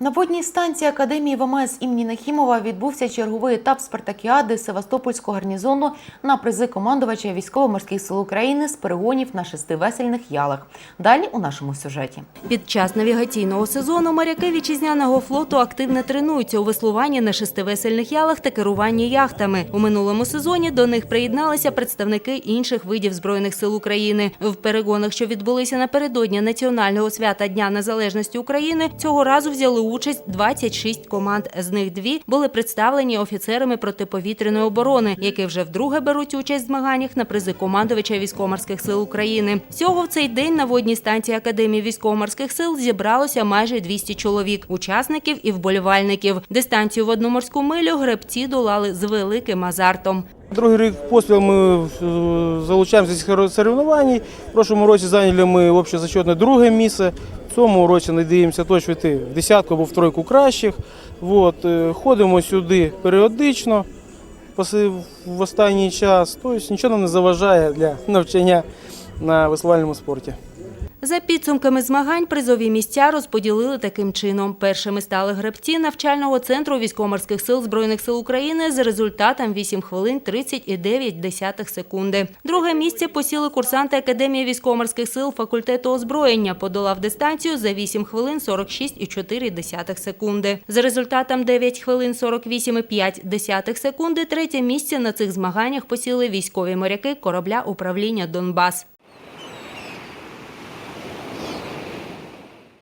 На водній станції Академії ВМС імені Нахімова відбувся черговий етап спартакіади Севастопольського гарнізону на призи командувача військово-морських сил України з перегонів на шести весельних ялах. Далі у нашому сюжеті. Під час навігаційного сезону моряки вітчизняного флоту активно тренуються у веслуванні на шестивесельних ялах та керуванні яхтами. У минулому сезоні до них приєдналися представники інших видів збройних сил України. В перегонах, що відбулися напередодні національного свята Дня Незалежності України, цього разу взяли участь 26 команд. З них дві були представлені офіцерами протиповітряної оборони, які вже вдруге беруть участь в змаганнях на призи командувача військово-морських сил України. Всього в цей день на водній станції Академії військово-морських сил зібралося майже 200 чоловік, учасників і вболівальників. Дистанцію в одну морську милю гребці долали з великим азартом. Другий рік поспіль ми е, залучаємося до цих соревнувань. В прошлому році зайняли ми общезачетне друге місце. Цьому році надіємося точно йти в десятку або в тройку кращих. От, е, ходимо сюди періодично в останній час. Тобто нічого нам не заважає для навчання на веслувальному спорті. За підсумками змагань призові місця розподілили таким чином. Першими стали гребці навчального центру військово-морських сил Збройних сил України з результатом 8 хвилин 30,9 десятих секунди. Друге місце посіли курсанти Академії військово-морських сил факультету озброєння, подолав дистанцію за 8 хвилин 46,4 десятих секунди. За результатом 9 хвилин 48,5 десятих секунди третє місце на цих змаганнях посіли військові моряки корабля управління Донбас.